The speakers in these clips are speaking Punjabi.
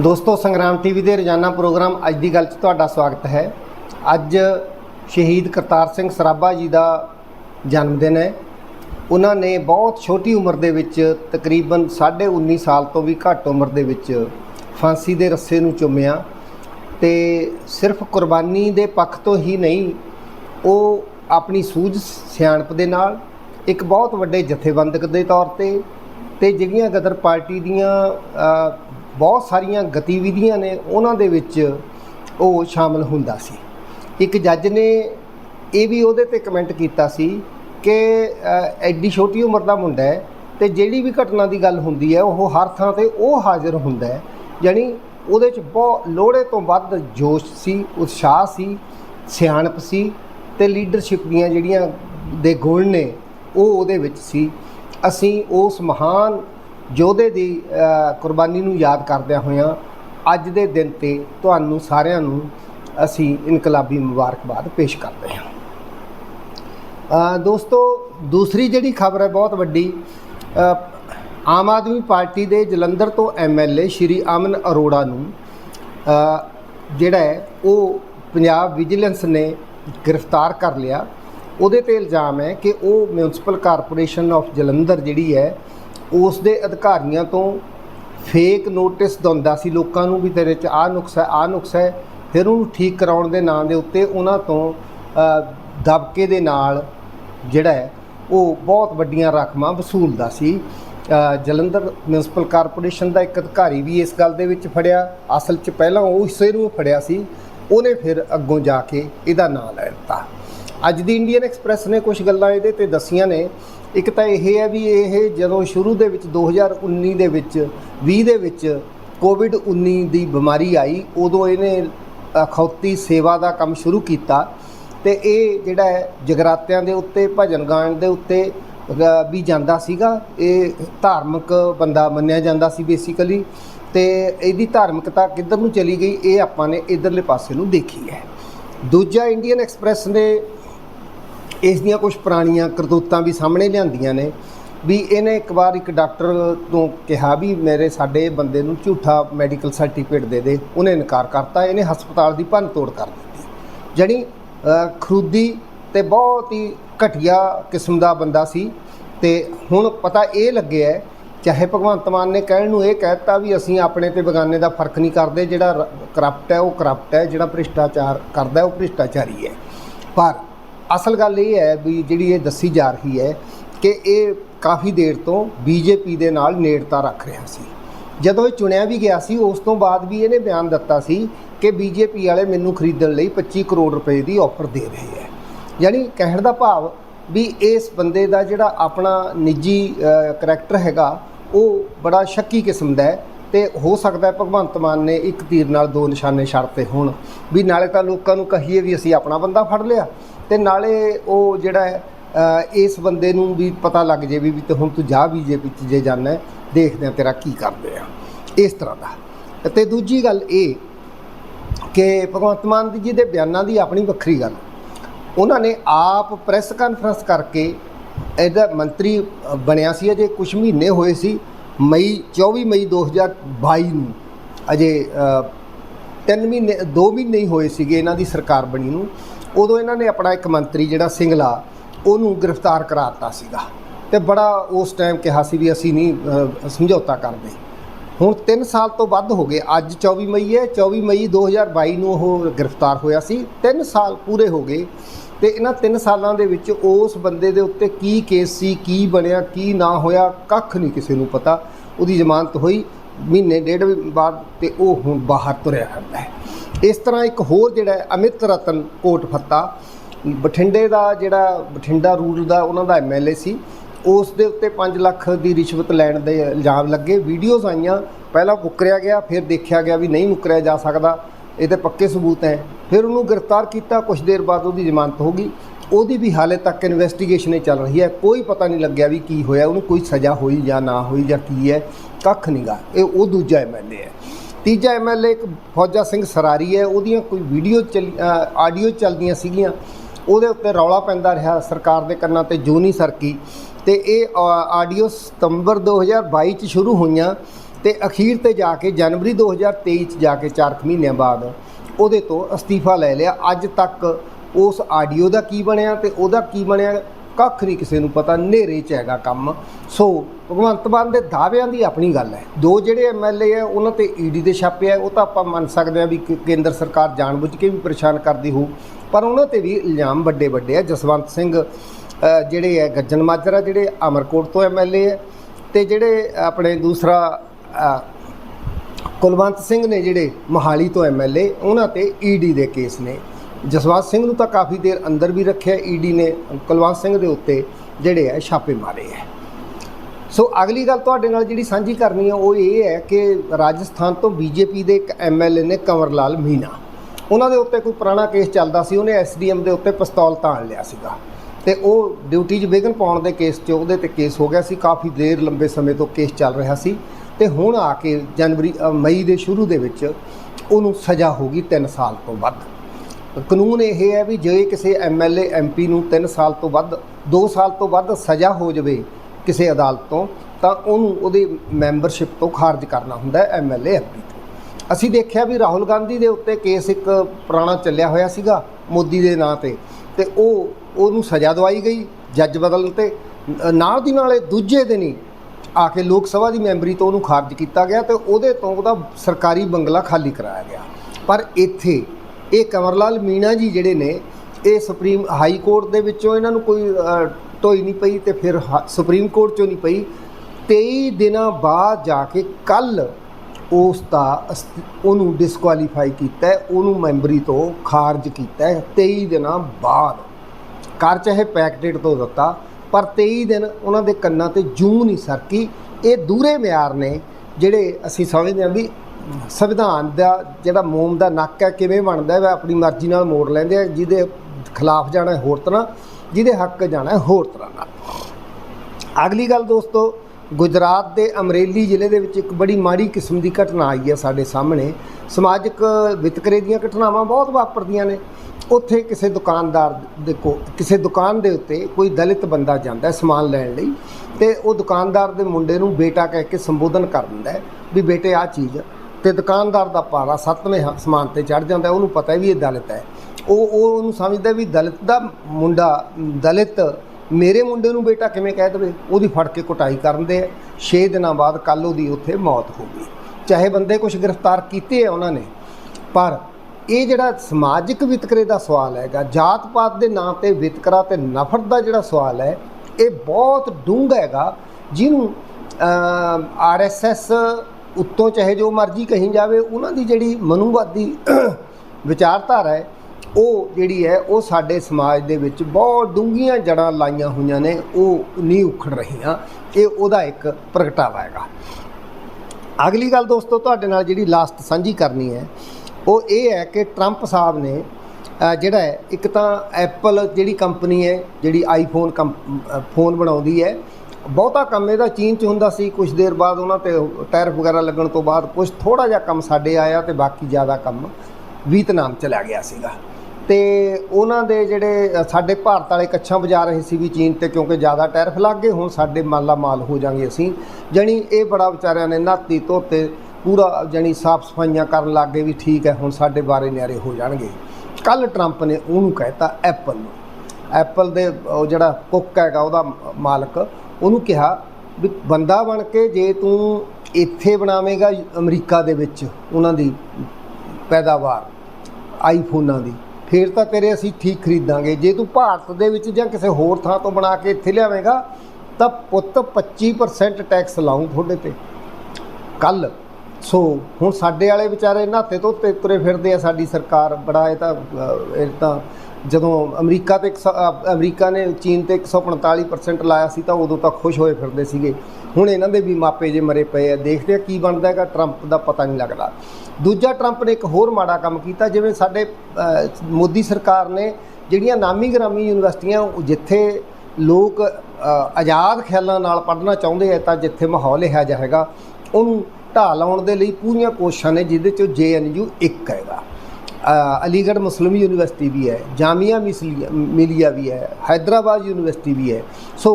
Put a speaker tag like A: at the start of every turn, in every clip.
A: ਦੋਸਤੋ, ਸੰਗਰਾਮ ਟੀਵੀ ਦੇ ਰੋਜ਼ਾਨਾ ਪ੍ਰੋਗਰਾਮ ਅੱਜ ਦੀ ਗੱਲ 'ਚ ਤੁਹਾਡਾ ਸਵਾਗਤ ਹੈ। ਅੱਜ ਸ਼ਹੀਦ ਕਰਤਾਰ ਸਿੰਘ ਸਰਾਭਾ ਜੀ ਦਾ ਜਨਮ ਦਿਨ ਹੈ। ਉਹਨਾਂ ਨੇ ਬਹੁਤ ਛੋਟੀ ਉਮਰ ਦੇ ਵਿੱਚ ਤਕਰੀਬਨ 19.5 ਸਾਲ ਤੋਂ ਵੀ ਘੱਟ ਉਮਰ ਦੇ ਵਿੱਚ ਫਾਂਸੀ ਦੇ ਰੱਸੇ ਨੂੰ ਚੁੰਮਿਆ ਤੇ ਸਿਰਫ ਕੁਰਬਾਨੀ ਦੇ ਪੱਖ ਤੋਂ ਹੀ ਨਹੀਂ, ਉਹ ਆਪਣੀ ਸੂਝ ਸਿਆਣਪ ਦੇ ਨਾਲ ਇੱਕ ਬਹੁਤ ਵੱਡੇ ਜਥੇਬੰਦਕ ਦੇ ਤੌਰ ਤੇ ਤੇ ਜਿਹੜੀਆਂ ਗਦਰ ਪਾਰਟੀ ਦੀਆਂ ਬਹੁਤ ਸਾਰੀਆਂ ਗਤੀਵਿਧੀਆਂ ਨੇ ਉਹਨਾਂ ਦੇ ਵਿੱਚ ਉਹ ਸ਼ਾਮਲ ਹੁੰਦਾ ਸੀ। ਇੱਕ ਜੱਜ ਨੇ ਇਹ ਵੀ ਉਹਦੇ ਤੇ ਕਮੈਂਟ ਕੀਤਾ ਸੀ ਕਿ ਐਡੀ ਛੋਟੀ ਉਮਰ ਦਾ ਮੁੰਡਾ ਹੈ ਤੇ ਜਿਹੜੀ ਵੀ ਘਟਨਾ ਦੀ ਗੱਲ ਹੁੰਦੀ ਹੈ, ਉਹ ਹਰ ਥਾਂ ਤੇ ਉਹ ਹਾਜ਼ਰ ਹੁੰਦਾ ਹੈ। ਯਾਨੀ ਉਹਦੇ ਚ ਬਹੁਤ ਲੋੜੇ ਤੋਂ ਵੱਧ ਜੋਸ਼ ਸੀ, ਉਤਸ਼ਾਹ ਸੀ, ਸਿਆਣਪ ਸੀ ਤੇ ਲੀਡਰਸ਼ਿਪ ਦੀਆਂ ਜਿਹੜੀਆਂ ਦੇ ਗੁਣ ਨੇ, ਉਹ ਉਹਦੇ ਵਿੱਚ ਸੀ। ਅਸੀਂ ਉਸ ਮਹਾਨ ਯੋਧੇ ਦੀ ਕੁਰਬਾਨੀ ਨੂੰ ਯਾਦ ਕਰਦਿਆਂ ਹੋਇਆਂ ਅੱਜ ਦੇ ਦਿਨ ਤੇ ਤੁਹਾਨੂੰ ਸਾਰਿਆਂ ਨੂੰ ਅਸੀਂ ਇਨਕਲਾਬੀ ਮੁਬਾਰਕਬਾਦ ਪੇਸ਼ ਕਰਦੇ ਹਾਂ। ਦੋਸਤੋ, ਦੂਸਰੀ ਜਿਹੜੀ ਖਬਰ ਹੈ ਬਹੁਤ ਵੱਡੀ ਆਮ ਆਦਮੀ ਪਾਰਟੀ ਦੇ ਜਲੰਧਰ ਤੋਂ ਐਮਐਲਏ ਸ਼੍ਰੀ ਅਮਨ ਅਰੋੜਾ ਨੂੰ ਜਿਹੜਾ ਹੈ, ਉਹ ਪੰਜਾਬ ਵਿਜੀਲੈਂਸ ਨੇ ਗ੍ਰਿਫਤਾਰ ਕਰ ਲਿਆ। ਉਹਦੇ ਤੇ ਇਲਜ਼ਾਮ ਹੈ ਕਿ ਉਹ ਮਿਊਨਿਸਪਲ ਕਾਰਪੋਰੇਸ਼ਨ ਆਫ ਜਲੰਧਰ ਜਿਹੜੀ ਹੈ ਉਸ ਦੇ ਅਧਿਕਾਰੀਆਂ ਤੋਂ ਫੇਕ ਨੋਟਿਸ ਦਿੰਦਾ ਸੀ, ਲੋਕਾਂ ਨੂੰ ਵੀ ਤੇਰੇ 'ਚ ਆਹ ਨੁਕਸ ਹੈ, ਆਹ ਨੁਕਸ ਹੈ। ਫਿਰ ਉਹਨੂੰ ਠੀਕ ਕਰਾਉਣ ਦੇ ਨਾਂ ਦੇ ਉੱਤੇ ਉਹਨਾਂ ਤੋਂ ਦਬਕੇ ਦੇ ਨਾਲ ਜਿਹੜਾ ਉਹ ਬਹੁਤ ਵੱਡੀਆਂ ਰਕਮਾਂ ਵਸੂਲਦਾ ਸੀ। ਜਲੰਧਰ ਮਿਊਨਿਸਪਲ ਕਾਰਪੋਰੇਸ਼ਨ ਦਾ ਇੱਕ ਅਧਿਕਾਰੀ ਵੀ ਇਸ ਗੱਲ ਦੇ ਵਿੱਚ ਫੜਿਆ। ਅਸਲ 'ਚ ਪਹਿਲਾਂ ਉਹ ਇਸੇ ਨੂੰ ਫੜਿਆ ਸੀ। ਉਹਨੇ ਫਿਰ ਅੱਗੋਂ ਜਾ ਕੇ ਇਹਦਾ ਨਾਂ ਲੈ ਦਿੱਤਾ। ਅੱਜ ਦੀ ਇੰਡੀਅਨ ਐਕਸਪ੍ਰੈਸ ਨੇ ਕੁਝ ਗੱਲਾਂ ਇਹਦੇ ਤੇ ਦੱਸੀਆਂ ਨੇ। ਇੱਕ ਤਾਂ ਇਹ ਹੈ ਵੀ ਇਹ ਜਦੋਂ ਸ਼ੁਰੂ ਦੇ ਵਿੱਚ 2019 ਦੇ ਵਿੱਚ 20 ਦੇ ਵਿੱਚ ਕੋਵਿਡ 19 ਦੀ ਬਿਮਾਰੀ ਆਈ, ਉਦੋਂ ਇਹਨੇ ਅਖੌਤੀ ਸੇਵਾ ਦਾ ਕੰਮ ਸ਼ੁਰੂ ਕੀਤਾ ਤੇ ਇਹ ਜਿਹੜਾ ਹੈ ਜਗਰਾਤਿਆਂ ਦੇ ਉੱਤੇ, ਭਜਨ ਗਾਣ ਦੇ ਉੱਤੇ ਵੀ ਜਾਂਦਾ ਸੀਗਾ। ਇਹ ਧਾਰਮਿਕ ਬੰਦਾ ਮੰਨਿਆ ਜਾਂਦਾ ਸੀ ਬੇਸਿਕਲੀ ਤੇ ਇਹਦੀ ਧਾਰਮਿਕਤਾ ਕਿੱਧਰ ਨੂੰ ਚਲੀ ਗਈ, ਇਹ ਆਪਾਂ ਨੇ ਇਧਰਲੇ ਪਾਸੇ ਨੂੰ ਦੇਖੀ ਹੈ। ਦੂਜਾ ਇੰਡੀਅਨ ਐਕਸਪ੍ਰੈਸ ਨੇ ਇਸ ਦੀਆਂ ਕੁਝ ਪੁਰਾਣੀਆਂ ਕਰਤੂਤਾਂ ਵੀ ਸਾਹਮਣੇ ਲਿਆਂਦੀਆਂ ਨੇ ਵੀ ਇਹਨੇ ਇੱਕ ਵਾਰ ਇੱਕ ਡਾਕਟਰ ਤੋਂ ਕਿਹਾ ਵੀ ਮੇਰੇ ਸਾਡੇ ਬੰਦੇ ਨੂੰ ਝੂਠਾ ਮੈਡੀਕਲ ਸਰਟੀਫਿਕੇਟ ਦੇ ਦੇ, ਉਹਨੇ ਇਨਕਾਰ ਕਰਤਾ, ਇਹਨੇ ਹਸਪਤਾਲ ਦੀ ਭੰਨ ਤੋੜ ਕਰ ਦਿੱਤੀ। ਜਣੀ ਖਰੂਦੀ ਤੇ ਬਹੁਤ ਹੀ ਘਟੀਆ ਕਿਸਮ ਦਾ ਬੰਦਾ ਸੀ ਤੇ ਹੁਣ ਪਤਾ ਇਹ ਲੱਗਿਆ ਚਾਹੇ ਭਗਵੰਤ ਮਾਨ ਨੇ ਕਹਿਣ ਨੂੰ ਇਹ ਕਹਿਤਾ ਵੀ ਅਸੀਂ ਆਪਣੇ ਤੇ ਬਗਾਨੇ ਦਾ ਫ਼ਰਕ ਨਹੀਂ ਕਰਦੇ, ਜਿਹੜਾ ਕਰਪਟ ਹੈ, ਉਹ ਕਰਪਟ ਹੈ, ਜਿਹੜਾ ਭ੍ਰਿਸ਼ਟਾਚਾਰ ਕਰਦਾ ਹੈ, ਉਹ ਭ੍ਰਿਸ਼ਟਾਚਾਰੀ ਹੈ। ਪਰ ਅਸਲ ਗੱਲ ਇਹ ਹੈ ਵੀ ਜਿਹੜੀ ਇਹ ਦੱਸੀ ਜਾ ਰਹੀ ਹੈ ਕਿ ਇਹ ਕਾਫੀ ਦੇਰ ਤੋਂ ਬੀਜੇਪੀ ਦੇ ਨਾਲ ਨੇੜਤਾ ਰੱਖ ਰਿਹਾ ਸੀ। ਜਦੋਂ ਇਹ ਚੁਣਿਆ ਵੀ ਗਿਆ ਸੀ, ਉਸ ਤੋਂ ਬਾਅਦ ਵੀ ਇਹਨੇ ਬਿਆਨ ਦਿੱਤਾ ਸੀ ਕਿ ਬੀਜੇਪੀ ਵਾਲੇ ਮੈਨੂੰ ਖਰੀਦਣ ਲਈ 25 ਕਰੋੜ ਰੁਪਏ ਦੀ ਆਫਰ ਦੇ ਰਹੇ ਹੈ। ਯਾਨੀ ਕਹਿਣ ਦਾ ਭਾਵ ਵੀ ਇਸ ਬੰਦੇ ਦਾ ਜਿਹੜਾ ਆਪਣਾ ਨਿੱਜੀ ਕਰੈਕਟਰ ਹੈਗਾ, ਉਹ ਬੜਾ ਸ਼ੱਕੀ ਕਿਸਮ ਦਾ ਹੈ ਤੇ ਹੋ ਸਕਦਾ ਭਗਵੰਤ ਮਾਨ ਨੇ ਇੱਕ ਤੀਰ ਨਾਲ ਦੋ ਨਿਸ਼ਾਨੇ ਛੱਡਤੇ ਹੋਣ ਵੀ ਨਾਲੇ ਤਾਂ ਲੋਕਾਂ ਨੂੰ ਕਹੀਏ ਵੀ ਅਸੀਂ ਆਪਣਾ ਬੰਦਾ ਫੜ ਲਿਆ। ਤੇ ਨਾਲੇ ਉਹ ਜਿਹੜਾ ਇਸ ਬੰਦੇ ਨੂੰ ਵੀ ਪਤਾ ਲੱਗ ਜੇ ਵੀ ਵੀ ਤੇ ਹੁਣ ਤੂੰ ਜਾ ਬੀਜੇਪੀ ਚ ਜੇ ਜਾਣਾ ਹੈ, ਦੇਖਦੇ ਆ ਤੇਰਾ ਕੀ ਕਰਦੇ ਆ। ਇਸ ਤਰ੍ਹਾਂ ਦਾ। ਤੇ ਦੂਜੀ ਗੱਲ ਇਹ ਕਿ ਭਗਵੰਤ ਮਾਨ ਜੀ ਦੇ ਬਿਆਨਾਂ ਦੀ ਆਪਣੀ ਵੱਖਰੀ ਗੱਲ। ਉਹਨਾਂ ਨੇ ਆਪ ਪ੍ਰੈਸ ਕਾਨਫਰੰਸ ਕਰਕੇ ਇਹਦਾ ਮੰਤਰੀ ਬਣਿਆ ਸੀ ਅਜੇ ਕੁਝ ਮਹੀਨੇ ਹੋਏ ਸੀ ਮਈ 24 ਮਈ 2022 ਨੂੰ। ਅਜੇ 3 ਮਹੀਨੇ 2 ਮਹੀਨੇ ਹੀ ਹੋਏ ਸੀਗੇ ਇਹਨਾਂ ਦੀ ਸਰਕਾਰ ਬਣੀ ਨੂੰ। ਉਦੋਂ ਇਹਨਾਂ ਨੇ ਆਪਣਾ ਇੱਕ ਮੰਤਰੀ ਜਿਹੜਾ ਸਿੰਗਲਾ, ਉਹਨੂੰ ਗ੍ਰਿਫਤਾਰ ਕਰਾ ਦਿੱਤਾ ਸੀਗਾ। ਤੇ ਬੜਾ ਉਸ ਟਾਈਮ ਕਿਹਾ ਸੀ ਵੀ ਅਸੀਂ ਨਹੀਂ ਸਮਝੌਤਾ ਕਰਦੇ। ਹੁਣ 3 ਸਾਲ ਤੋਂ ਵੱਧ ਹੋ ਗਏ, ਅੱਜ 24 ਮਈ ਹੈ 24 ਮਈ 2022 ਨੂੰ ਉਹ ਗ੍ਰਿਫਤਾਰ ਹੋਇਆ ਸੀ। 3 ਸਾਲ ਪੂਰੇ ਹੋ ਗਏ ਤੇ ਇਹਨਾਂ 3 ਸਾਲਾਂ ਦੇ ਵਿੱਚ ਉਸ ਬੰਦੇ ਦੇ ਉੱਤੇ ਕੀ ਕੇਸ ਸੀ, ਕੀ ਬਣਿਆ, ਕੀ ਨਾ ਹੋਇਆ, ਕੱਖ ਨਹੀਂ ਕਿਸੇ ਨੂੰ ਪਤਾ। ਉਹਦੀ ਜ਼ਮਾਨਤ ਹੋਈ, ਮਹੀਨੇ ਡੇਢ ਬਾਅਦ ਤੇ ਉਹ ਹੁਣ ਬਾਹਰ ਤੁਰਿਆ ਫਿਰਦਾ ਹੈ। ਇਸ ਤਰ੍ਹਾਂ ਇੱਕ ਹੋਰ ਜਿਹੜਾ ਅਮਿਤ ਰਤਨ ਕੋਟ ਫੱਤਾ। ਬਠਿੰਡੇ ਦਾ ਜਿਹੜਾ ਬਠਿੰਡਾ ਰੂਰਲ ਦਾ ਉਹਨਾਂ ਦਾ ਐਮਐਲਏ ਸੀ। ਉਸ ਦੇ ਉੱਤੇ 5 ਲੱਖ ਦੀ ਰਿਸ਼ਵਤ ਲੈਣ ਦੇ ਇਲਜ਼ਾਮ ਲੱਗੇ। ਵੀਡੀਓਜ਼ ਆਈਆਂ, ਪਹਿਲਾਂ ਮੁੱਕਰਿਆ ਗਿਆ, ਫਿਰ ਦੇਖਿਆ ਗਿਆ ਵੀ ਨਹੀਂ ਮੁੱਕਰਿਆ ਜਾ ਸਕਦਾ। ਇਹ ਤੇ ਪੱਕੇ ਸਬੂਤ ਹੈ। ਫਿਰ ਉਹਨੂੰ ਗ੍ਰਿਫਤਾਰ ਕੀਤਾ ਕੁਝ ਦੇਰ ਬਾਅਦ ਉਹਦੀ ਜ਼ਮਾਨਤ ਹੋ ਗਈ। ਉਹਦੀ ਵੀ ਹਾਲੇ ਤੱਕ ਇਨਵੈਸਟੀਗੇਸ਼ਨ ਹੀ ਚੱਲ ਰਹੀ ਹੈ। ਕੋਈ ਪਤਾ ਨਹੀਂ ਲੱਗਿਆ ਵੀ ਕੀ ਹੋਇਆ। ਉਹਨੂੰ ਕੋਈ ਸਜ਼ਾ ਹੋਈ ਜਾਂ ਨਾ ਹੋਈ ਜਾਂ ਕੀ ਹੈ। ਕੱਖ ਨਹੀਂਗਾ ਇਹ ਉਹ ਦੂਜਾ ਐਮਐਲਏ ਹੈ। ਤੀਜਾ ਐਮਐਲਏ ਇੱਕ ਫੌਜਾ ਸਿੰਘ ਸਰਾਰੀ ਹੈ, ਉਹਦੀਆਂ ਕੋਈ ਵੀਡੀਓ ਚੱਲ ਆਡੀਓ ਚੱਲਦੀਆਂ ਸੀਗੀਆਂ। ਉਹਦੇ ਉੱਤੇ ਰੌਲਾ ਪੈਂਦਾ ਰਿਹਾ ਸਰਕਾਰ ਦੇ ਕੰਨਾਂ ਤੇ ਜੂਨੀ ਸਰਕੀ। ਤੇ ਇਹ ਆਡੀਓ ਸਤੰਬਰ 2022 ਚ ਸ਼ੁਰੂ ਹੋਈਆਂ ਤੇ ਅਖੀਰ ਤੇ ਜਾ ਕੇ ਜਨਵਰੀ 2023 ਚ ਜਾ ਕੇ 4 ਮਹੀਨਿਆਂ ਬਾਅਦ ਉਹਦੇ ਤੋਂ ਅਸਤੀਫਾ ਲੈ ਲਿਆ। ਅੱਜ ਤੱਕ ਉਸ ਆਡੀਓ ਦਾ ਕੀ ਬਣਿਆ ਤੇ ਉਹਦਾ ਕੀ ਬਣਿਆ? ਕੱਖ ਨਹੀਂ ਕਿਸੇ ਨੂੰ ਪਤਾ, ਨੇਰੇ ਚ ਹੈਗਾ ਕੰਮ। ਸੋ ਭਗਵੰਤ ਮਾਨ ਦੇ ਦਾਅਵਿਆਂ ਦੀ ਆਪਣੀ ਗੱਲ ਹੈ। ਦੋ ਜਿਹੜੇ ਐਮਐਲਏ ਆ ਉਹਨਾਂ ਤੇ ਈਡੀ ਦੇ ਛਾਪੇ ਆ ਉਹ ਤਾਂ ਆਪਾਂ ਮੰਨ ਸਕਦੇ ਆ ਵੀ ਕੇਂਦਰ ਸਰਕਾਰ ਜਾਣਬੁੱਝ ਕੇ ਵੀ ਪਰੇਸ਼ਾਨ ਕਰਦੀ ਹੋਊ। ਪਰ ਉਹਨਾਂ ਤੇ ਵੀ ਇਲਜ਼ਾਮ ਵੱਡੇ ਵੱਡੇ ਆ ਜਸਵੰਤ ਸਿੰਘ ਜਿਹੜੇ ਹੈ ਗੱਜਨ ਮਾਜਰਾ ਜਿਹੜੇ ਅਮਰਕੋਟ ਤੋਂ ਐਮਐਲਏ ਹੈ ਤੇ ਜਿਹੜੇ ਆਪਣੇ ਦੂਸਰਾ ਕੁਲਵੰਤ ਸਿੰਘ ਨੇ ਜਿਹੜੇ ਮੋਹਾਲੀ ਤੋਂ ਐਮਐਲਏ ਉਹਨਾਂ ਤੇ ਈਡੀ ਦੇ ਕੇਸ ਨੇ। ਜਸਵੰਤ ਸਿੰਘ ਨੂੰ ਤਾਂ ਕਾਫੀ ਦੇਰ ਅੰਦਰ ਵੀ ਰੱਖਿਆ ਈਡੀ ਨੇ ਕੁਲਵੰਤ ਸਿੰਘ ਦੇ ਉੱਤੇ ਜਿਹੜੇ ਹੈ, ਛਾਪੇ ਮਾਰੇ ਹੈ। ਸੋ ਅਗਲੀ ਗੱਲ ਤੁਹਾਡੇ ਨਾਲ ਜਿਹੜੀ ਸਾਂਝੀ ਕਰਨੀ ਹੈ, ਉਹ ਇਹ ਹੈ ਕਿ ਰਾਜਸਥਾਨ ਤੋਂ ਬੀਜੇਪੀ ਦੇ ਇੱਕ ਐਮਐਲਏ ਨੇ ਕੰਵਰ ਲਾਲ ਮੀਨਾ। ਉਹਨਾਂ ਦੇ ਉੱਤੇ ਕੋਈ ਪੁਰਾਣਾ ਕੇਸ ਚੱਲਦਾ ਸੀ, ਉਹਨੇ ਐਸਡੀਐਮ ਦੇ ਉੱਤੇ ਪਿਸਤੌਲ ਤਾਣ ਲਿਆ ਸੀਗਾ। ਤੇ ਉਹ ਡਿਊਟੀ 'ਚ ਵਿਘਨ ਪਾਉਣ ਦੇ ਕੇਸ 'ਚ, ਉਹਦੇ ਤੇ ਕੇਸ ਹੋ ਗਿਆ ਸੀ, ਕਾਫੀ ਦੇਰ ਲੰਬੇ ਸਮੇਂ ਤੋਂ ਕੇਸ ਚੱਲ ਰਿਹਾ ਸੀ। ਤੇ ਹੁਣ ਆ ਕੇ ਜਨਵਰੀ ਮਈ ਦੇ ਸ਼ੁਰੂ ਦੇ ਵਿੱਚ ਉਹਨੂੰ ਸਜ਼ਾ ਹੋ ਗਈ 3 ਸਾਲ ਤੋਂ ਵੱਧ। ਕਾਨੂੰਨ ਇਹ ਹੈ ਵੀ ਜੇ ਕਿਸੇ ਐਮਐਲਏ ਐਮਪੀ ਨੂੰ 3 ਸਾਲ ਤੋਂ ਵੱਧ 2 ਸਾਲ ਤੋਂ ਵੱਧ ਸਜ਼ਾ ਹੋ ਜਾਵੇ ਕਿਸੇ ਅਦਾਲਤ ਤੋਂ, ਤਾਂ ਉਹਨੂੰ ਉਹਦੇ ਮੈਂਬਰਸ਼ਿਪ ਤੋਂ ਖਾਰਜ ਕਰਨਾ ਹੁੰਦਾ ਹੈ ਐਮਐਲਏ ਐਮਪੀ ਤੋਂ। ਅਸੀਂ ਦੇਖਿਆ ਵੀ ਰਾਹੁਲ ਗਾਂਧੀ ਦੇ ਉੱਤੇ ਕੇਸ ਇੱਕ ਪੁਰਾਣਾ ਚੱਲਿਆ ਹੋਇਆ ਸੀਗਾ ਮੋਦੀ ਦੇ ਨਾਂ ਤੇ ਤੇ ਉਹ, ਉਹਨੂੰ ਸਜ਼ਾ ਦਵਾਈ ਗਈ ਜੱਜ ਬਦਲਣ ਤੇ। ਨਾਲ ਦੀ ਨਾਲ ਇਹ ਦੂਜੇ ਦਿਨ ਹੀ ਆ ਕੇ ਲੋਕ ਸਭਾ ਦੀ ਮੈਂਬਰੀ ਤੋਂ ਉਹਨੂੰ ਖਾਰਜ ਕੀਤਾ ਗਿਆ ਤੇ ਉਹਦੇ ਤੋਂ ਉਹਦਾ ਸਰਕਾਰੀ ਬੰਗਲਾ ਖਾਲੀ ਕਰਾਇਆ ਗਿਆ। ਪਰ ਇੱਥੇ ਇਹ ਕੰਵਰਲਾਲ ਮੀਣਾ ਜੀ ਜਿਹੜੇ ਨੇ ਇਹ ਸੁਪਰੀਮ ਹਾਈ ਕੋਰਟ ਦੇ ਵਿੱਚੋਂ ਇਹਨਾਂ ਨੂੰ ਕੋਈ ਅ, ਢੋਈ ਨਹੀਂ ਪਈ ਤੇ ਫਿਰ ਹਾ- ਸੁਪਰੀਮ ਕੋਰਟ ਚੋਂ ਨਹੀਂ ਪਈ। 23 ਦਿਨਾਂ ਬਾਅਦ ਜਾ ਕੇ ਕੱਲ ਉਸ ਦਾ ਉਹਨੂੰ ਡਿਸਕੁਆਲੀਫਾਈ ਕੀਤਾ ਉਹਨੂੰ ਮੈਂਬਰੀ ਤੋਂ ਖਾਰਜ ਕੀਤਾ ਹੈ 23 ਦਿਨਾਂ ਬਾਅਦ। ਕਰ ਚਾਹੇ ਪੈਕਡੇਟ ਤੋਂ ਦਿੱਤਾ ਪਰ 23 ਦਿਨ ਉਹਨਾਂ ਦੇ ਕੰਨਾਂ ਤੇ ਜੂੰ ਨਹੀਂ ਸਰਕੀ। ਇਹ ਦੂਰੇ ਮਿਆਰ ਨੇ ਜਿਹੜੇ ਅਸੀਂ ਸਮਝਦੇ ਹਾਂ ਵੀ ਸੰਵਿਧਾਨ ਦਾ ਜਿਹੜਾ ਮੋਮ ਦਾ ਨੱਕ ਹੈ, ਕਿਵੇਂ ਬਣਦਾ ਹੈ, ਆਪਣੀ ਮਰਜ਼ੀ ਨਾਲ ਮੋੜ ਲੈਂਦੇ ਆ, ਜਿਹਦੇ ਖਿਲਾਫ ਜਾਣਾ ਹੋਰ ਤਰ੍ਹਾਂ, ਜਿਹਦੇ ਹੱਕ ਜਾਣਾ ਹੋਰ ਤਰ੍ਹਾਂ ਨਾਲ। ਅਗਲੀ ਗੱਲ ਦੋਸਤੋ, ਗੁਜਰਾਤ ਦੇ ਅਮਰੇਲੀ ਜ਼ਿਲ੍ਹੇ ਦੇ ਵਿੱਚ ਇੱਕ ਬੜੀ ਮਾੜੀ ਕਿਸਮ ਦੀ ਘਟਨਾ ਆਈ ਹੈ ਸਾਡੇ ਸਾਹਮਣੇ। ਸਮਾਜਿਕ ਵਿਤਕਰੇ ਦੀਆਂ ਘਟਨਾਵਾਂ ਬਹੁਤ ਵਾਪਰਦੀਆਂ ਨੇ। ਉੱਥੇ ਕਿਸੇ ਦੁਕਾਨਦਾਰ ਦੇ ਕੋ, ਕਿਸੇ ਦੁਕਾਨ ਦੇ ਉੱਤੇ ਕੋਈ ਦਲਿਤ ਬੰਦਾ ਜਾਂਦਾ ਸਮਾਨ ਲੈਣ ਲਈ ਤੇ ਉਹ ਦੁਕਾਨਦਾਰ ਦੇ ਮੁੰਡੇ ਨੂੰ ਬੇਟਾ ਕਹਿ ਕੇ ਸੰਬੋਧਨ ਕਰ ਦਿੰਦਾ ਵੀ ਬੇਟੇ ਆਹ ਚੀਜ਼ ਤੇ ਦੁਕਾਨਦਾਰ ਦਾ ਪਾਰਾ ਸੱਤਵੇਂ ਸਮਾਨ ਤੇ ਚੜ ਜਾਂਦਾ, ਉਹਨੂੰ ਪਤਾ ਵੀ ਇਹ ਦਲਿਤ ਹੈ। ਉਹ ਉਹ ਉਹਨੂੰ ਸਮਝਦਾ ਵੀ ਦਲਿਤ ਦਾ ਮੁੰਡਾ, ਦਲਿਤ ਮੇਰੇ ਮੁੰਡੇ ਨੂੰ ਬੇਟਾ ਕਿਵੇਂ ਕਹਿ ਦੇਵੇ? ਉਹਦੀ ਫੜ ਕੇ ਕੁਟਾਈ ਕਰਨ ਦੇ 6 ਦਿਨਾਂ ਬਾਅਦ ਕੱਲ ਉਹਦੀ ਉੱਥੇ ਮੌਤ ਹੋ ਗਈ। ਚਾਹੇ ਬੰਦੇ ਕੁਝ ਗ੍ਰਿਫਤਾਰ ਕੀਤੇ ਆ ਉਹਨਾਂ ਨੇ, ਪਰ ਇਹ ਜਿਹੜਾ ਸਮਾਜਿਕ ਵਿਤਕਰੇ ਦਾ ਸਵਾਲ ਹੈਗਾ ਜਾਤ ਪਾਤ ਦੇ ਨਾਂ ਤੇ ਵਿਤਕਰਾ ਤੇ ਨਫ਼ਰਤ ਦਾ ਜਿਹੜਾ ਸਵਾਲ ਹੈ, ਇਹ ਬਹੁਤ ਡੂੰਘਾ ਹੈਗਾ, ਜਿਹਨੂੰ ਆਰਐਸਐਸ ਉੱਤੋਂ ਚਾਹੇ ਜੋ ਮਰਜ਼ੀ ਕਹੀ ਜਾਵੇ, ਉਹਨਾਂ ਦੀ ਜਿਹੜੀ ਮਨੂਵਾਦੀ ਵਿਚਾਰਧਾਰਾ ਹੈ, ਉਹ ਜਿਹੜੀ ਹੈ, ਉਹ ਸਾਡੇ ਸਮਾਜ ਦੇ ਵਿੱਚ ਬਹੁਤ ਡੂੰਘੀਆਂ ਜੜਾਂ ਲਾਈਆਂ ਹੋਈਆਂ ਨੇ, ਉਹ ਨਹੀਂ ਉਖੜ ਰਹੀਆਂ। ਇਹ ਉਹਦਾ ਇੱਕ ਪ੍ਰਗਟਾਵਾ ਹੈਗਾ। ਅਗਲੀ ਗੱਲ ਦੋਸਤੋ, ਤੁਹਾਡੇ ਨਾਲ ਜਿਹੜੀ ਲਾਸਟ ਸਾਂਝੀ ਕਰਨੀ ਹੈ, ਉਹ ਇਹ ਹੈ ਕਿ ਟਰੰਪ ਸਾਹਿਬ ਨੇ ਜਿਹੜਾ ਹੈ, ਇੱਕ ਤਾਂ ਐਪਲ ਜਿਹੜੀ ਕੰਪਨੀ ਹੈ, ਜਿਹੜੀ ਆਈਫੋਨ ਫੋਨ ਬਣਾਉਂਦੀ ਹੈ ਬਹੁਤਾ ਕੰਮ ਇਹਦਾ ਚੀਨ 'ਚ ਹੁੰਦਾ ਸੀ ਕੁਝ ਦੇਰ ਬਾਅਦ ਉਹਨਾਂ ਤੇ ਟੈਰਿਫ ਵਗੈਰਾ ਲੱਗਣ ਤੋਂ ਬਾਅਦ ਕੁਝ ਥੋੜਾ ਜਿਹਾ ਕੰਮ ਸਾਡੇ ਆਇਆ ਤੇ ਬਾਕੀ ਜ਼ਿਆਦਾ ਕੰਮ ਵੀਤਨਾਮ ਚਲਾ ਗਿਆ ਸੀਗਾ। ਤੇ ਉਹਨਾਂ ਦੇ ਜਿਹੜੇ ਸਾਡੇ ਭਾਰਤ ਵਾਲੇ ਕੱਛਾਂ ਵਜਾ ਰਹੇ ਸੀ ਵੀ ਚੀਨ ਤੇ ਕਿਉਂਕਿ ਜ਼ਿਆਦਾ ਟੈਰਿਫ ਲੱਗ ਗਏ, ਹੁਣ ਸਾਡੇ ਮਾਲਾ ਮਾਲ ਹੋ ਜਾਣਗੇ ਅਸੀਂ। ਜਣੀ ਇਹ ਬੜਾ ਵਿਚਾਰਿਆਂ ਨੇ ਨਾਤੀ ਧੋਤੇ, ਪੂਰਾ ਜਣੀ ਸਾਫ਼ ਸਫਾਈਆਂ ਕਰਨ ਲੱਗ ਗਏ ਵੀ ਠੀਕ ਹੈ, ਹੁਣ ਸਾਡੇ ਬਾਰੇ ਨਿਆਰੇ ਹੋ ਜਾਣਗੇ। ਕੱਲ ਟਰੰਪ ਨੇ ਉਹਨੂੰ ਕਹਿਤਾ ਐਪਲ ਨੂੰ। ਐਪਲ ਦੇ, ਉਹ ਜਿਹੜਾ ਕੁੱਕ ਹੈਗਾ ਉਹਦਾ ਮਾਲਕ ਉਹਨੂੰ ਕਿਹਾ ਵੀ ਬੰਦਾ ਬਣ ਕੇ ਜੇ ਤੂੰ ਇੱਥੇ ਬਣਾਵੇਂਗਾ ਅਮਰੀਕਾ ਦੇ ਵਿੱਚ ਉਹਨਾਂ ਦੀ ਪੈਦਾਵਾਰ, ਆਈਫੋਨਾਂ ਦੀ, ਫਿਰ ਤਾਂ ਤੇਰੇ ਅਸੀਂ ਠੀਕ ਖਰੀਦਾਂਗੇ। ਜੇ ਤੂੰ ਭਾਰਤ ਦੇ ਵਿੱਚ ਜਾਂ ਕਿਸੇ ਹੋਰ ਥਾਂ ਤੋਂ ਬਣਾ ਕੇ ਇੱਥੇ ਲਿਆਵੇਂਗਾ, ਤਾਂ ਪੁੱਤ 25% ਟੈਕਸ ਲਾਉਂ ਤੁਹਾਡੇ ਤੇ। ਕੱਲ, ਸੋ ਹੁਣ ਸਾਡੇ ਵਾਲੇ ਵਿਚਾਰੇ ਨਾਤੇ ਤੋਂ ਤੁਰੇ ਫਿਰਦੇ ਆ ਸਾਡੀ ਸਰਕਾਰ, ਬੜਾ ਇਹ ਤਾਂ ਇਹ ਤਾਂ ਜਦੋਂ ਅਮਰੀਕਾ ਤੇ ਇੱਕ ਸੌ- ਅਮਰੀਕਾ ਨੇ ਚੀਨ ਤੇ 145% ਲਾਇਆ ਸੀ ਤਾਂ ਉਦੋਂ ਤਾਂ ਖੁਸ਼ ਹੋਏ ਫਿਰਦੇ ਸੀਗੇ। ਹੁਣ ਇਹਨਾਂ ਦੇ ਵੀ ਮਾਪੇ ਜੇ ਮਰੇ ਪਏ ਆ, ਦੇਖਦੇ ਆ ਕੀ ਬਣਦਾ ਹੈਗਾ ਟਰੰਪ ਦਾ ਪਤਾ ਨਹੀਂ ਲੱਗਦਾ। ਦੂਜਾ ਟਰੰਪ ਨੇ ਇੱਕ ਹੋਰ ਮਾੜਾ ਕੰਮ ਕੀਤਾ, ਜਿਵੇਂ ਸਾਡੇ ਮੋਦੀ ਸਰਕਾਰ ਨੇ ਜਿਹੜੀਆਂ ਨਾਮੀ ਗ੍ਰਾਮੀ ਯੂਨੀਵਰਸਿਟੀਆਂ ਜਿੱਥੇ ਲੋਕ ਆਜ਼ਾਦ ਖਿਆਲਾਂ ਨਾਲ ਪੜ੍ਹਨਾ ਚਾਹੁੰਦੇ ਆ, ਤਾਂ ਜਿੱਥੇ ਮਾਹੌਲ ਇਹੋ ਜਿਹਾ ਹੈਗਾ, ਉਹਨੂੰ ਢਾਹ ਲਾਉਣ ਦੇ ਲਈ ਪੂਰੀਆਂ ਕੋਸ਼ਿਸ਼ਾਂ ਨੇ, ਜਿਹਦੇ ਚੋਂ ਜੇਐਨਯੂ ਇੱਕ ਹੈਗਾ। अलीगढ़ मुस्लिम यूनिवर्सिटी भी है जामिया ਮਿਲੀਆ ਵੀ ਹੈ, ਹైదరాబాద్ ਯੂਨੀਵਰਸਿਟੀ ਵੀ ਹੈ। ਸੋ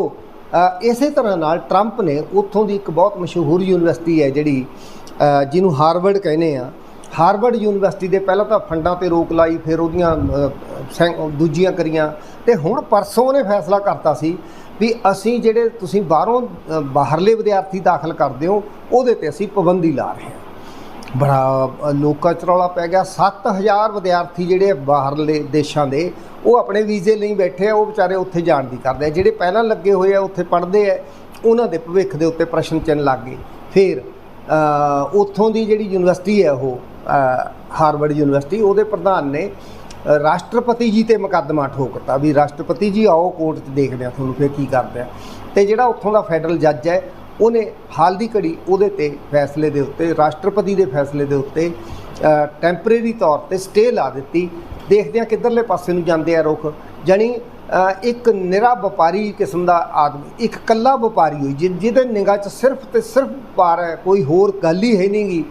A: ਇਸੇ ਤਰ੍ਹਾਂ ਨਾਲ 트럼ਪ ਨੇ ਉੱਥੋਂ ਦੀ ਇੱਕ ਬਹੁਤ ਮਸ਼ਹੂਰ ਯੂਨੀਵਰਸਿਟੀ ਹੈ ਜਿਹੜੀ ਜਿਹਨੂੰ ਹਾਰਵਰਡ ਕਹਿੰਦੇ ਆ। ਹਾਰਵਰਡ ਯੂਨੀਵਰਸਿਟੀ ਦੇ ਪਹਿਲਾਂ ਤਾਂ ਫੰਡਾਂ ਤੇ ਰੋਕ ਲਾਈ, ਫਿਰ ਉਹਦੀਆਂ ਦੂਜੀਆਂ ਕਰੀਆਂ। ਤੇ ਹੁਣ ਪਰਸੋਂ ਉਹਨੇ ਫੈਸਲਾ ਕਰਤਾ ਸੀ ਵੀ ਅਸੀਂ ਜਿਹੜੇ ਤੁਸੀਂ ਬਾਹਰੋਂ ਬਾਹਰਲੇ ਵਿਦਿਆਰਥੀ ਦਾਖਲ ਕਰਦੇ ਹੋ, ਉਹਦੇ ਤੇ ਅਸੀਂ ਪਾਬੰਦੀ ਲਾ ਰਹੇ ਹਾਂ। ਬੜਾ ਲੋਕਾਂ 'ਚ ਰੌਲਾ ਪੈ ਗਿਆ। 7000 ਵਿਦਿਆਰਥੀ ਜਿਹੜੇ ਬਾਹਰਲੇ ਦੇਸ਼ਾਂ ਦੇ, ਉਹ ਆਪਣੇ ਵੀਜ਼ੇ ਲਈ ਬੈਠੇ ਆ, ਉਹ ਵਿਚਾਰੇ ਉੱਥੇ ਜਾਣ ਦੀ ਕਰਦੇ ਆ। ਜਿਹੜੇ ਪਹਿਲਾਂ ਲੱਗੇ ਹੋਏ ਆ, ਉੱਥੇ ਪੜ੍ਹਦੇ ਆ, ਉਹਨਾਂ ਦੇ ਭਵਿੱਖ ਦੇ ਉੱਤੇ ਪ੍ਰਸ਼ਨ ਚਿੰਨ੍ਹ ਲੱਗ ਗਏ। ਫਿਰ ਉੱਥੋਂ ਦੀ ਜਿਹੜੀ ਯੂਨੀਵਰਸਿਟੀ ਹੈ ਉਹ ਹਾਰਵਰਡ ਯੂਨੀਵਰਸਿਟੀ, ਉਹਦੇ ਪ੍ਰਧਾਨ ਨੇ ਰਾਸ਼ਟਰਪਤੀ ਜੀ ਤੇ ਮੁਕੱਦਮਾ ਠੋਕਤਾ ਵੀ ਰਾਸ਼ਟਰਪਤੀ ਜੀ ਆਓ ਕੋਰਟ 'ਚ ਦੇਖਦੇ ਆ ਤੁਹਾਨੂੰ ਫਿਰ ਕੀ ਕਰਦੇ ਆ। ਤੇ ਜਿਹੜਾ ਉੱਥੋਂ ਦਾ ਫੈਡਰਲ ਜੱਜ ਹੈ ਉਹਨੇ ਹਾਲ ਦੀ ਘੜੀ ਉਹਦੇ ਤੇ ਫੈਸਲੇ ਦੇ ਉੱਤੇ, ਰਾਸ਼ਟਰਪਤੀ ਦੇ ਫੈਸਲੇ ਦੇ ਉੱਤੇ ਟੈਂਪਰੇਰੀ ਤੌਰ ਤੇ ਸਟੇ ਲਾ ਦਿੱਤੀ। ਦੇਖਦੇ ਆ ਕਿੱਧਰਲੇ ਪਾਸੇ ਨੂੰ ਜਾਂਦੇ ਆ ਰੁਖ। ਜਾਣੀ ਇੱਕ ਨਿਰਾ ਵਪਾਰੀ ਕਿਸਮ ਦਾ ਆਦਮੀ, ਇੱਕ ਕੱਲਾ ਵਪਾਰੀ ਹੋਈ, ਜਿ- ਜਿਹਦੇ ਨਿਗਾਹ 'ਚ ਸਿਰਫ ਤੇ ਸਿਰਫ ਵਪਾਰ ਹੈ, ਕੋਈ ਹੋਰ ਗੱਲ ਹੀ ਹੈ ਨਹੀਂਗੀ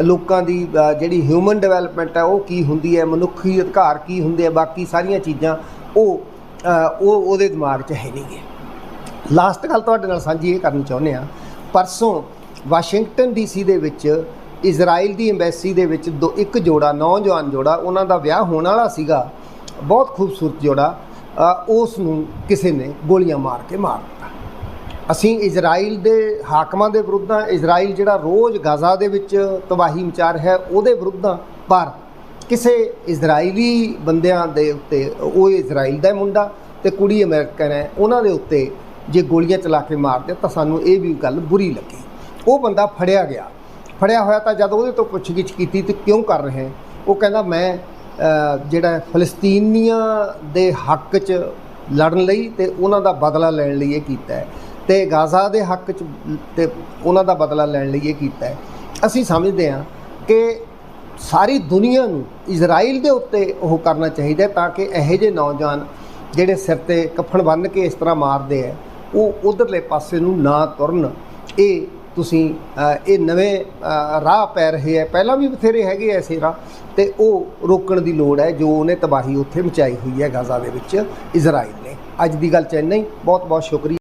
A: ਲੋਕਾਂ ਦੀ ਜਿਹੜੀ ਹਿਊਮਨ ਡਿਵੈਲਪਮੈਂਟ ਹੈ, ਉਹ ਕੀ ਹੁੰਦੀ ਹੈ, ਮਨੁੱਖੀ ਅਧਿਕਾਰ ਕੀ ਹੁੰਦੇ ਆ, ਬਾਕੀ ਸਾਰੀਆਂ ਚੀਜ਼ਾਂ ਉਹ ਉਹ, ਉਹਦੇ ਦਿਮਾਗ 'ਚ ਹੈ ਨਹੀਂਗੇ ਲਾਸਟ ਗੱਲ ਤੁਹਾਡੇ ਨਾਲ ਸਾਂਝੀ ਇਹ ਕਰਨੀ ਚਾਹੁੰਦੇ ਆ ਪਰਸੋਂ ਵਾਸ਼ਿੰਗਟਨ ਡੀਸੀ ਦੇ ਵਿੱਚ, ਇਜ਼ਰਾਈਲ ਦੀ ਐਮਬੈਸੀ ਦੇ ਵਿੱਚ ਦੋ, ਇੱਕ ਜੋੜਾ, ਨੌਜਵਾਨ ਜੋੜਾ, ਉਹਨਾਂ ਦਾ ਵਿਆਹ ਹੋਣ ਵਾਲਾ ਸੀਗਾ। ਬਹੁਤ ਖੂਬਸੂਰਤ ਜੋੜਾ। ਉਸ ਨੂੰ ਕਿਸੇ ਨੇ ਗੋਲੀਆਂ ਮਾਰ ਕੇ ਮਾਰ ਦਿੱਤਾ। ਅਸੀਂ ਇਜ਼ਰਾਈਲ ਦੇ ਹਾਕਮਾਂ ਦੇ ਵਿਰੁੱਧ ਵਿਰੁੱਧਾਂ, ਇਜ਼ਰਾਈਲ ਜਿਹੜਾ ਰੋਜ਼ ਗਾਜ਼ਾ ਦੇ ਵਿੱਚ ਤਬਾਹੀ ਮਚਾ ਰਿਹਾ ਹੈ, ਉਹਦੇ ਵਿਰੁੱਧਾਂ ਪਰ ਕਿਸੇ ਇਜ਼ਰਾਈਲੀ ਬੰਦਿਆਂ ਦੇ ਉੱਤੇ, ਉਹ ਇਜ਼ਰਾਈਲ ਦਾ ਮੁੰਡਾ ਤੇ ਕੁੜੀ ਅਮਰੀਕਨ ਹੈ, ਉਹਨਾਂ ਦੇ ਉੱਤੇ ਜੇ ਗੋਲੀਆਂ ਚਲਾ ਕੇ ਮਾਰਦੇ ਤਾਂ ਸਾਨੂੰ ਇਹ ਵੀ ਗੱਲ ਬੁਰੀ ਲੱਗੀ। ਉਹ ਬੰਦਾ ਫੜਿਆ ਗਿਆ। ਫੜਿਆ ਹੋਇਆ ਤਾਂ ਜਦ ਉਹਦੇ ਤੋਂ ਪੁੱਛਗਿੱਛ ਕੀਤੀ ਤੇ ਕਿਉਂ ਕਰ ਰਹੇ ਉਹ ਕਹਿੰਦਾ, ਮੈਂ ਜਿਹੜਾ ਹੈ ਫਲਸਤੀਨੀਆਂ ਦੇ ਹੱਕ 'ਚ ਲੜਨ ਲਈ ਤੇ ਉਹਨਾਂ ਦਾ ਬਦਲਾ ਲੈਣ ਲਈ ਇਹ ਕੀਤਾ ਹੈ। ਤੇ ਗਾਜ਼ਾ ਦੇ ਹੱਕ 'ਚ ਤੇ ਉਹਨਾਂ ਦਾ ਬਦਲਾ ਲੈਣ ਲਈ ਇਹ ਕੀਤਾ ਅਸੀਂ ਸਮਝਦੇ ਹਾਂ ਕਿ ਸਾਰੀ ਦੁਨੀਆ ਨੂੰ ਇਜ਼ਰਾਈਲ ਦੇ ਉੱਤੇ ਉਹ ਕਰਨਾ ਚਾਹੀਦਾ ਤਾਂ ਕਿ ਇਹੋ ਜਿਹੇ ਨੌਜਵਾਨ ਜਿਹੜੇ ਸਿਰ ਤੇ ਕਫਨ ਬੰਨ੍ਹ ਕੇ ਇਸ ਤਰ੍ਹਾਂ ਮਾਰਦੇ ਆ ਉਹ ਉਧਰਲੇ ਪਾਸੇ ਨੂੰ ਨਾ ਤੁਰਨ। ਇਹ ਤੁਸੀਂ ਇਹ ਨਵੇਂ ਰਾਹ ਪੈ ਰਹੇ ਹੈ। ਪਹਿਲਾਂ ਵੀ ਬਥੇਰੇ ਹੈਗੇ ਐਸੇ ਰਾਹ, ਤੇ ਉਹ ਰੋਕਣ ਦੀ ਲੋੜ ਹੈ, ਜੋ ਉਹਨੇ ਤਬਾਹੀ ਉੱਥੇ ਮਚਾਈ ਹੋਈ ਹੈ ਗਾਜ਼ਾ ਦੇ ਵਿੱਚ, ਇਜ਼ਰਾਈਲ ਨੇ। ਅੱਜ ਦੀ ਗੱਲ ਚ ਇੰਨਾ ਹੀ। ਬਹੁਤ ਬਹੁਤ ਸ਼ੁਕਰੀਆ।